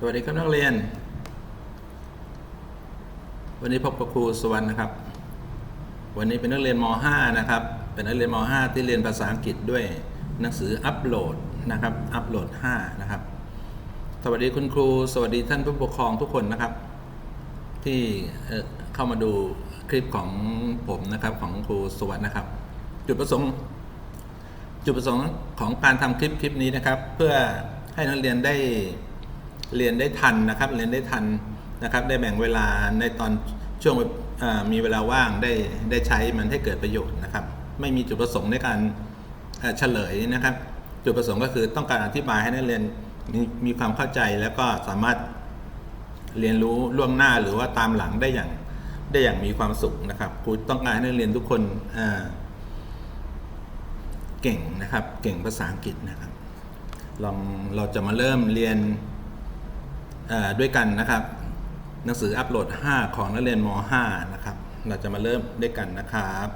สวัสดีครับนักเรียน วันนี้พบกับครูสวรรณนะครับ วันนี้เป็นนักเรียนม .5 นะครับ เป็นนักเรียนม .5 ที่เรียนภาษาอังกฤษด้วยหนังสืออัปโหลดนะครับ อัปโหลด 5 นะครับ สวัสดีคุณครู สวัสดีท่านผู้ปกครองทุกคนนะครับ ที่เข้ามาดูคลิปของผมนะครับของครูสวรรณนะครับ จุดประสงค์ จุดประสงค์ของการทำคลิปคลิปนี้นะครับ เพื่อให้นักเรียนได้ เรียนได้ทันนะครับเรียนได้ทันนะครับได้แบ่งเวลาในตอนช่วงมีเวลาว่างได้ได้ใช้มันให้เกิดประโยชน์นะครับ ไม่มีจุดประสงค์ในการเฉลยนะครับ จุดประสงค์ก็คือต้องการอธิบายให้นักเรียนมีมีความเข้าใจแล้วก็สามารถเรียนรู้ล่วงหน้าหรือว่าตามหลังได้อย่างได้อย่างมีความสุขนะครับครูต้องการให้นักเรียนทุกคนเก่งนะครับ เก่งภาษาอังกฤษนะครับลองเราจะมาเริ่มเรียน ด้วยกันนะครับ หนังสืออัปโหลด 5 ของนักเรียนม .5 นะครับ เราจะมาเริ่มด้วยกันนะครับ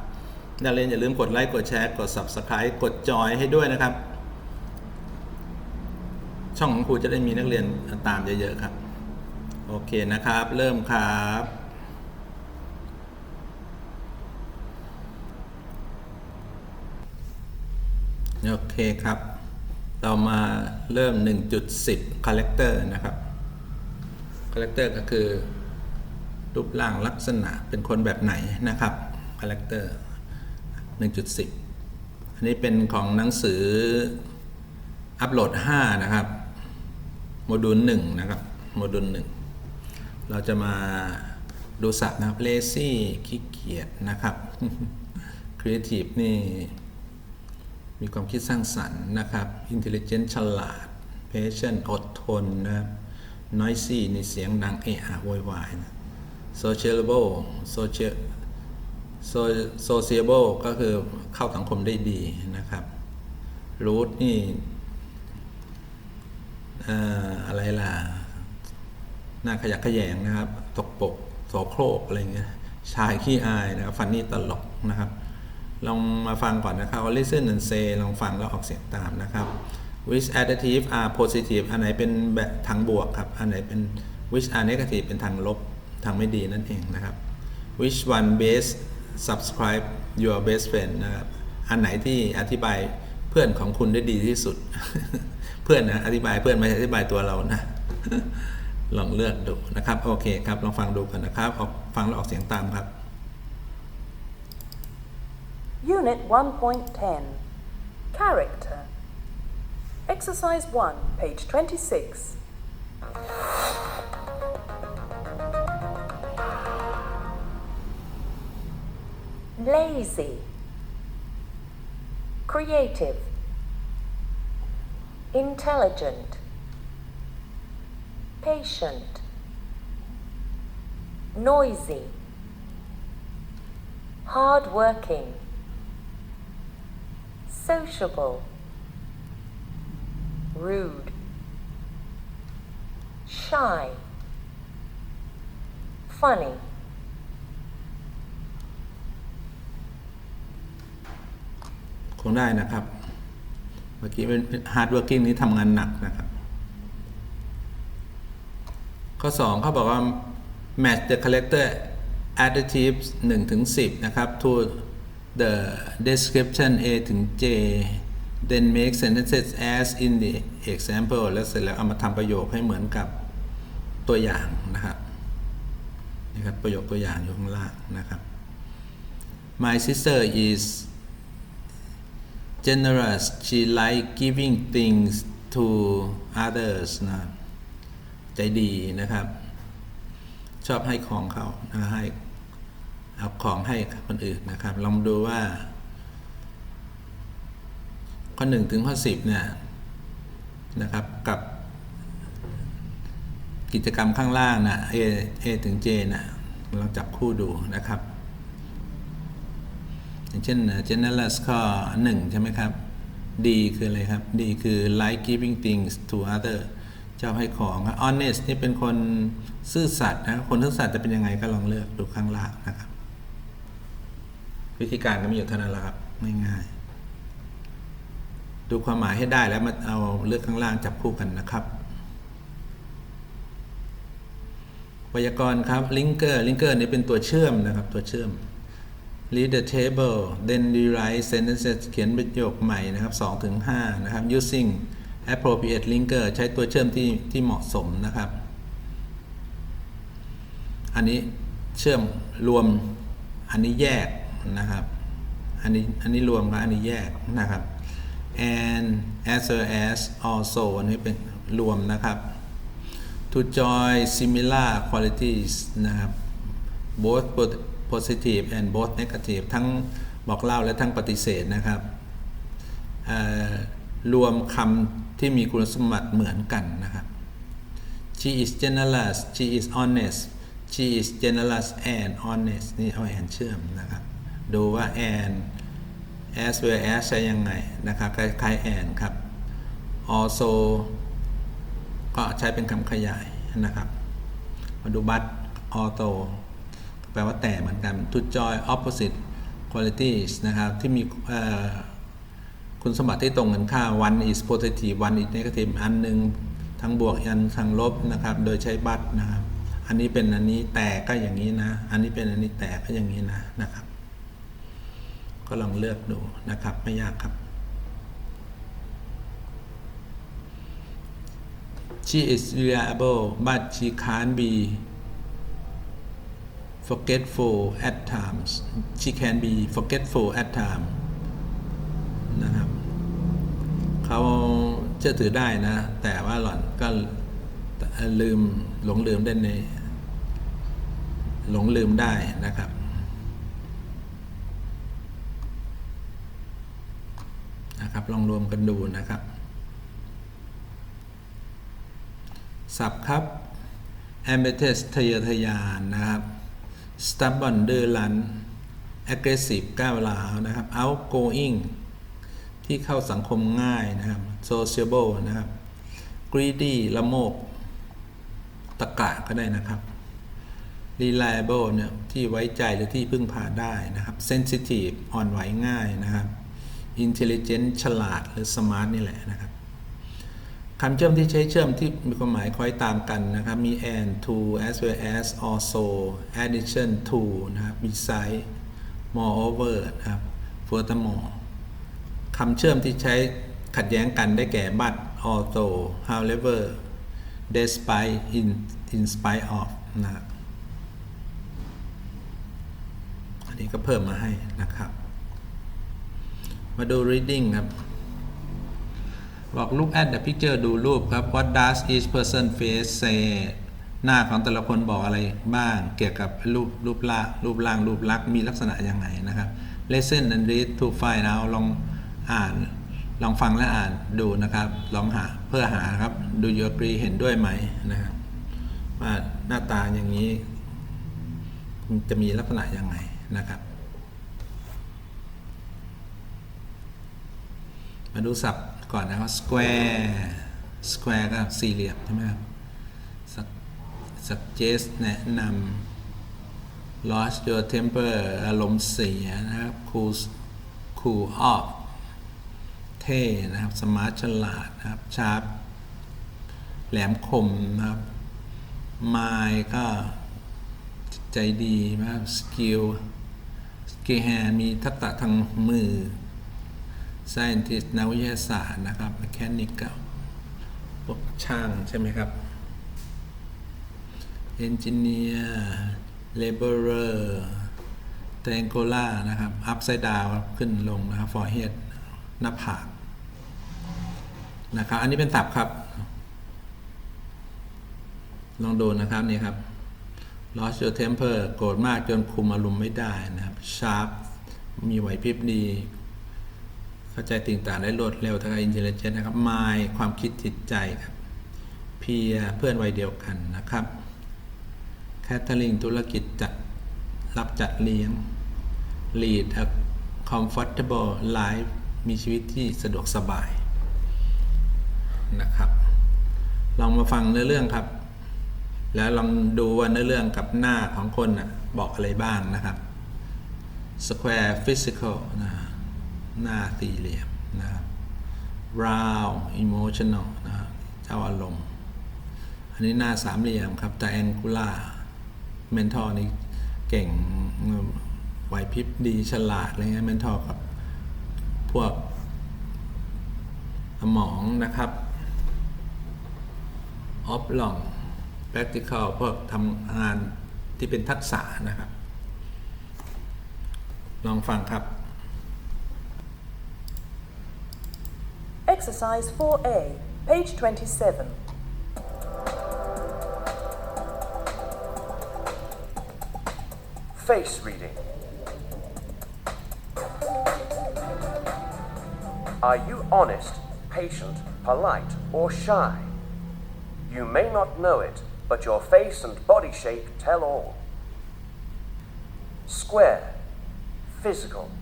นักเรียนอย่าลืมกดไลค์กดแชร์กด Subscribe กดจอยให้ด้วยนะครับ ช่องของครูจะได้มีนักเรียนตามเยอะๆครับ โอเคนะครับ เริ่มครับโอเคครับ เรามาเริ่ม 1.10 Character นะครับ Character ก็คือรูปร่างลักษณะเป็นคนแบบไหนนะครับ Character 1.10 อันนี้เป็นของหนังสืออัปโหลด 5 นะครับ โมดูล 1 นะครับ โมดูล 1 เราจะมาดูศัพท์นะครับ lazy ขี้เกียจนะครับ creative นี่ มีความคิดสร้างสรรค์นะครับ intelligent ฉลาด patient อดทนนะครับ noisy นี่เสียงดังเอะอะโวยวายนะ sociable social sociable ก็คือเข้าสังคมได้ดีนะครับ root นี่อะไรล่ะ หน้าขยักขยงนะครับ ตกปกโสโครกอะไรเงี้ย ชายขี้อายนะครับ ฟันนี่ตลกนะครับ ลองมาฟังก่อนนะครับ listen and say ลองฟังแล้วออกเสียงตามนะครับ which adjective are positive อันไหนเป็นแบบทางบวกครับ อันไหนเป็น which are negative เป็นทางลบ ทางไม่ดีนั่นเองนะครับ which one best subscribe your best friend นะครับ อันไหนที่อธิบายเพื่อนของคุณได้ดีที่สุด เพื่อนนะ อธิบายเพื่อนไม่ใช่อธิบายตัวเรานะ ลองเลือกดูนะครับ โอเคครับ ลองฟังดูกันนะครับ ออกฟังแล้วออกเสียงตามครับ Unit 1.10 Character Exercise 1, page 26. Lazy. Creative. Intelligent. Patient. Noisy. Hard-working. Sociable, rude, shy, funny, คงได้นะครับ เมื่อกี้เป็น hard working นี้ทำงานหนักนะครับ ข้อ 2 เขาบอกว่า match the character adjectives 1 ถึง 10 นะครับ to the description A ถึง J then make sentences as in the example แล้วเสร็จแล้วเอามาทำประโยคให้เหมือนกับตัวอย่างนะครับนี่ครับประโยคตัวอย่างอยู่ข้างล่างนะครับ My sister is generous she like giving things to others นะใจดีนะครับ ชอบให้ของเขานะให้เอาของให้คนอื่นนะครับ ลองดูว่า ข้อหนึ่งถึงข้อสิบเนี่ยนะครับกับ กิจกรรมข้างล่างนะ A A ถึง J นะลองจับคู่ดูนะครับ อย่างเช่น generous ข้อหนึ่งใช่ไหมครับ D คืออะไรครับ D คือ like giving things to other ชอบให้ของ honest นี่เป็นคนซื่อสัตย์นะคนซื่อสัตย์จะเป็นยังไงก็ลองเลือกดูข้างล่างนะครับ วิธีการก็มีอยู่เท่านั้นแหละครับง่ายๆ ดูความหมายให้ได้แล้วมาเอาเลือกข้างล่างจับคู่กันนะครับไวยากรณ์ครับ linker linker นี่เป็นตัวเชื่อมนะครับ ตัวเชื่อม read the table then rewrite sentences เขียนประโยคใหม่นะครับ2ถึง5นะครับ using appropriate linker ใช้ตัวเชื่อมที่ที่เหมาะสมนะครับ อันนี้เชื่อมรวมอันนี้แยกนะครับ อันนี้อันนี้รวมกับอันนี้แยกนะครับ and as well as also อันนี้เป็นรวมนะครับ to join similar qualities นะครับ both positive and both negative ทั้งบอกเล่าและทั้งปฏิเสธนะครับ รวมคำที่มีคุณสมบัติเหมือนกันนะครับ she is generous she is honest she is generous and honest นี่เอาแอนเชื่อมนะครับ ดูว่า and as well as ใช้ยังไงนะครับคล้ายๆ and ครับ also ก็ใช้เป็นคำขยายนะครับ มาดูบัต auto แปลว่าแต่เหมือนกัน to join opposite qualities นะครับ ที่มีคุณสมบัติที่ตรงกันข้าม one is positive one is negative อันหนึ่งทั้งบวกอันทั้งลบนะครับ โดยใช้บัตนะครับ อันนี้เป็นอันนี้แต่ก็อย่างนี้นะ อันนี้เป็นอันนี้แต่ก็อย่างนี้นะนะครับ ก็ลองเลือกดูนะครับไม่ยากครับ she is reliable but she can't be forgetful at times she can be forgetful at times นะครับเขาเชื่อถือได้นะ แต่ว่าหล่อนก็ลืมหลงลืมได้ในหลงลืมได้นะครับ นะครับ ลองรวมกันดูนะครับศัพท์ครับ ambitious ทะเยอทะยานนะครับ stubborn ดื้อรั้น aggressive ก้าวร้าวนะครับ outgoing ที่เข้าสังคมง่ายนะครับ sociable นะครับ greedy ละโมบตะกะก็ได้นะครับ reliable เนี่ยที่ไว้ใจหรือที่พึ่งพาได้นะครับ sensitive อ่อนไหวง่ายนะครับ intelligent ฉลาดหรือ smart นี่แหละนะครับคำเชื่อมที่ใช้เชื่อมที่มีความหมายคล้อยตามกันนะครับ มี and to as well as also addition to นะครับ beside moreover นะครับ furthermore คำเชื่อมที่ใช้ขัดแย้งกันได้แก่ but although however despite in in spite of นะครับอันนี้ก็เพิ่มมาให้นะครับ มาดู reading ครับ บอก look at the picture ดูรูปครับ what does each person face say หน้าของแต่ละคนบอกอะไรบ้างเกี่ยวกับรูปรูปร่างรูปร่างรูปลักษณ์มีลักษณะยังไงนะครับ listen and read to find out ลองอ่านลองฟังและอ่านดูนะครับ ลองหาเพื่อหาครับ do you agree เห็นด้วยไหมนะครับว่าหน้าตาอย่างนี้ จะมีลักษณะยังไงนะครับ มาดูศัพท์ก่อนนะครับ square square ก็สี่เหลี่ยมใช่ไหมครับ suggest แนะนำ lost your temper อารมณ์เสียนะครับ cool cool off เท่นะครับ smart ฉลาดนะครับ sharp แหลมคมนะครับ mind ก็ใจดีนะครับ skill skill hand มีทักษะทางมือ scientist นักวิทยาศาสตร์นะครับ mechanical พวกช่างใช่ไหมครับ engineer laborer triangular นะครับ upside down ครับขึ้นลงนะครับ forehead หน้าผากนะครับ อันนี้เป็นศัพท์ครับ ลองดูนะครับนี่ครับ lost your temper โกรธมากจนคุมอารมณ์ไม่ได้นะครับ sharp มีไหวพริบดี เข้าใจติ่งต่างได้รวดเร็วทางอินเทลเจนนะครับ mind ความคิดจิตใจครับ peer เพื่อนวัยเดียวกันนะครับ catering ธุรกิจจัดรับจัดเลี้ยง lead a comfortable life มีชีวิตที่สะดวกสบายนะครับ ลองมาฟังเนื้อเรื่องครับ แล้วลองดูว่าเนื้อเรื่องกับหน้าของคนนะบอกอะไรบ้างนะครับ square physical นะ หน้าสี่เหลี่ยมนะครับ round emotional นะครับเจ้าอารมณ์ อันนี้หน้าสามเหลี่ยมครับ triangular เมนทอร์นี่เก่งไหวพริบดีฉลาดอะไรเงี้ยเมนทอร์กับพวกสมองนะครับออฟลอง practical พวกทำงานที่เป็นทักษะนะครับ ลองฟังครับ Exercise 4A, page 27. Face reading. Are you honest, patient, polite, or shy? You may not know it, but your face and body shape tell all. Square. Physical.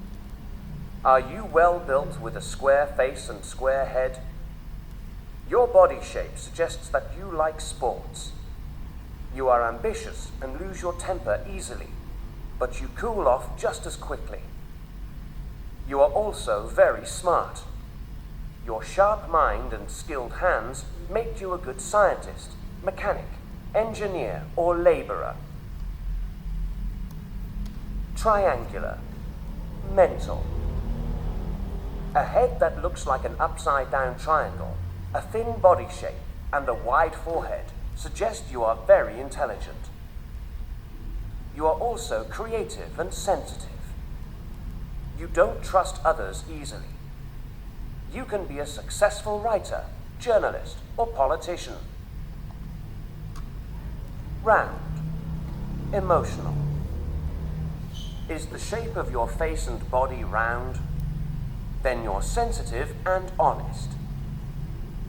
Are you well built with a square face and square head? Your body shape suggests that you like sports. You are ambitious and lose your temper easily, but you cool off just as quickly. You are also very smart. Your sharp mind and skilled hands make you a good scientist, mechanic, engineer, or laborer. Triangular. Mental. A head that looks like an upside down triangle, a thin body shape, and a wide forehead suggest you are very intelligent. You are also creative and sensitive. You don't trust others easily. You can be a successful writer, journalist, or politician. Round. Emotional. Is the shape of your face and body round? Then you're sensitive and honest.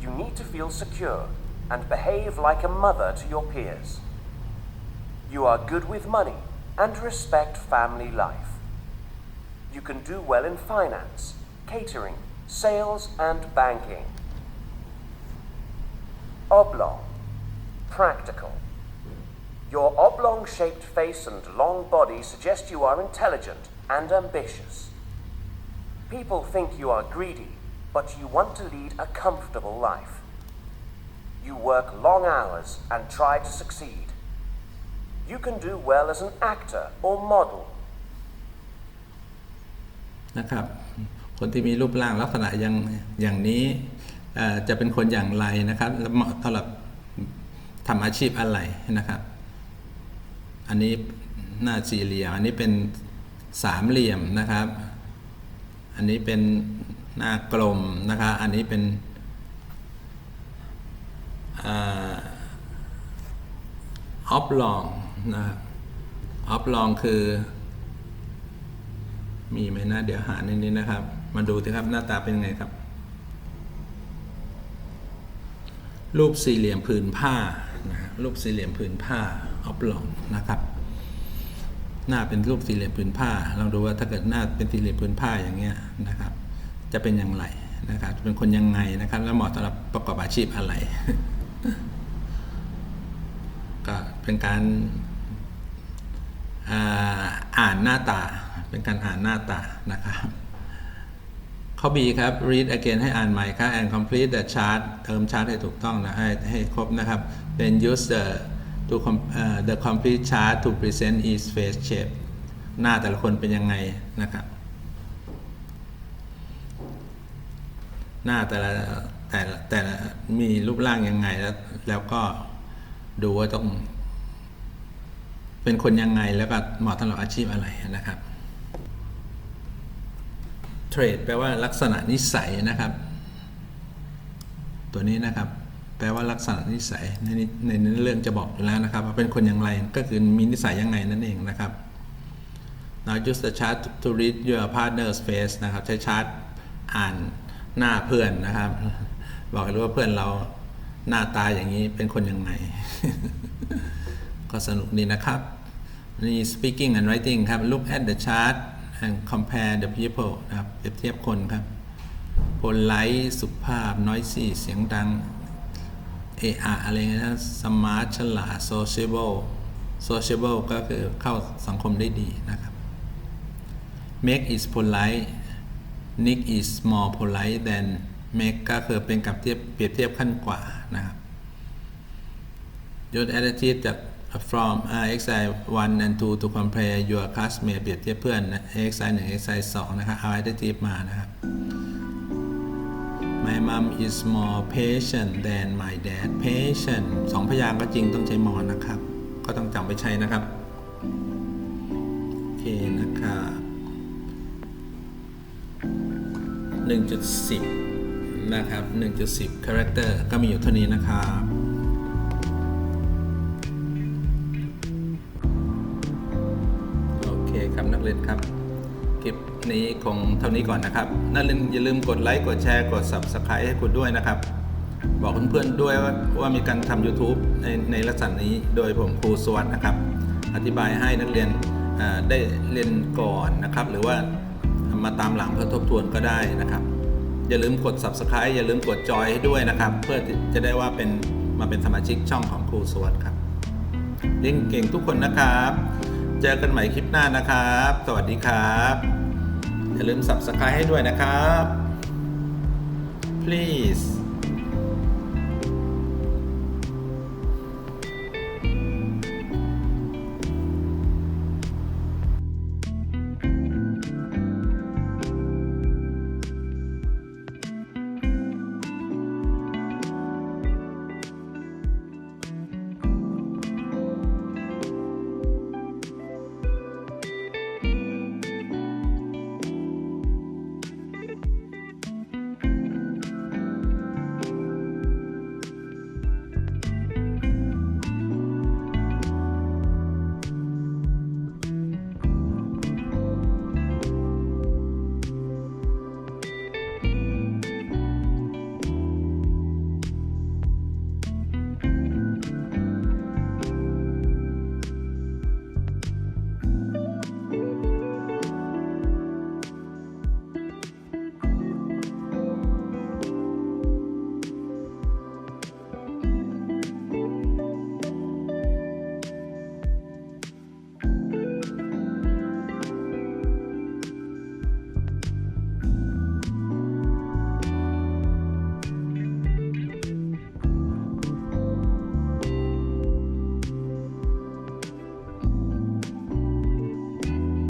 You need to feel secure and behave like a mother to your peers. You are good with money and respect family life. You can do well in finance, catering, sales, and banking. Oblong. Practical. Your oblong shaped face and long body suggest you are intelligent and ambitious. People think you are greedy, but you want to lead a comfortable life. You work long hours and try to succeed. You can do well as an actor or model. นะครับ คนที่มีรูปร่างลักษณะอย่างอย่างนี้จะเป็นคนอย่างไรนะครับและเหมาะสำหรับทำอาชีพอะไรนะครับ อันนี้หน้าสี่เหลี่ยม อันนี้เป็นสามเหลี่ยมนะครับ อันนี้เป็นหน้ากลมนะครับอันนี้เป็นออฟลองนะครับออฟลองคือ มีไหมนะ เดี๋ยวหาในนี้นะครับ มาดูสิครับหน้าตาเป็นไงครับ รูปสี่เหลี่ยมผืนผ้านะฮะรูปสี่เหลี่ยมผืนผ้าออฟลองนะครับ หน้าเป็นรูปสี่เหลี่ยมผืนผ้าลองดูว่าถ้าเกิดหน้าเป็นสี่เหลี่ยมผืนผ้าอย่างเงี้ยนะครับ จะเป็นอย่างไรนะครับจะเป็นคนยังไงนะครับ แล้วเหมาะสำหรับประกอบอาชีพอะไร ก็เป็นการอ่าอ่านหน้าตา เป็นการอ่านหน้าตานะครับข้อ B ครับ read again ให้อ่านใหม่ครับ and complete the chart เติมชาร์ตให้ถูกต้องนะให้ให้ครบนะครับ then use the to com- เอ่อ the complete chart to present each face shape หน้าแต่ละคนเป็นยังไงนะครับ หน้าแต่ละแต่ละแต่ละมีรูปร่างยังไงแล้วแล้วก็ดูว่าต้อง เป็นคนยังไงแล้วก็เหมาะสำหรับอาชีพอะไรนะครับเทรดแปลว่าลักษณะนิสัยนะครับ ตัวนี้นะครับ แปลว่าลักษณะนิสัยในในเนื้อเรื่องจะบอกอยู่แล้วนะครับว่าเป็นคนอย่างไรก็คือมีนิสัยยังไงนั่นเองนะครับ Now use the chart to read your partner's face นะครับใช้ชาร์ตอ่านหน้าเพื่อนนะครับ บอกให้รู้ว่าเพื่อนเราหน้าตาอย่างนี้เป็นคนยังไง ก็สนุกดีนะครับนี่ speaking and writing ครับ look at the chart and compare the people นะครับเปรียบเทียบคนครับ polite สุภาพ noisy เสียงดัง เออะอะไรเงี้ยนะ smart ฉลาด sociable sociable ก็คือเข้าสังคมได้ดีนะครับ make is polite Nick is more polite than make ก็คือเป็นกับเทียบเปรียบเทียบขั้นกว่านะครับ Your attitude จาก from uh, x i 1 and 2 to compare your classmate เปรียบเทียบเพื่อน RXI 1 RXI 2 นะครับเอา adjective มานะครับ My mom is more patient than my dad patient สองพยางค์ก็จริงต้องใช้ more นะครับ ก็ต้องจำไปใช้นะครับโอเคนะครับ1.10 นะครับ 1.10 character ก็มีอยู่เท่านี้นะครับโอเคครับนักเรียนครับ นี้คงเท่านี้ก่อนนะครับนักเรียนอย่าลืมกดไลค์กดแชร์กด Subscribe ให้คุณด้วยนะครับ บอกเพื่อนๆด้วยว่าว่ามีการทำ YouTube ในในลักษณะนี้โดยผมครูสวัสดนะครับ อธิบายให้นักเรียนได้เรียนก่อนนะครับ หรือว่ามาตามหลังเพื่อทบทวนก็ได้นะครับ อย่าลืมกด Subscribe อย่าลืมกดจอยให้ด้วยนะครับ เพื่อจะได้ว่าเป็นมาเป็นสมาชิกช่องของครูสวัสดครับเล่นเก่งทุกคนนะครับ เจอกันใหม่คลิปหน้านะครับ สวัสดีครับ อย่าลืม subscribe ให้ด้วยนะครับ please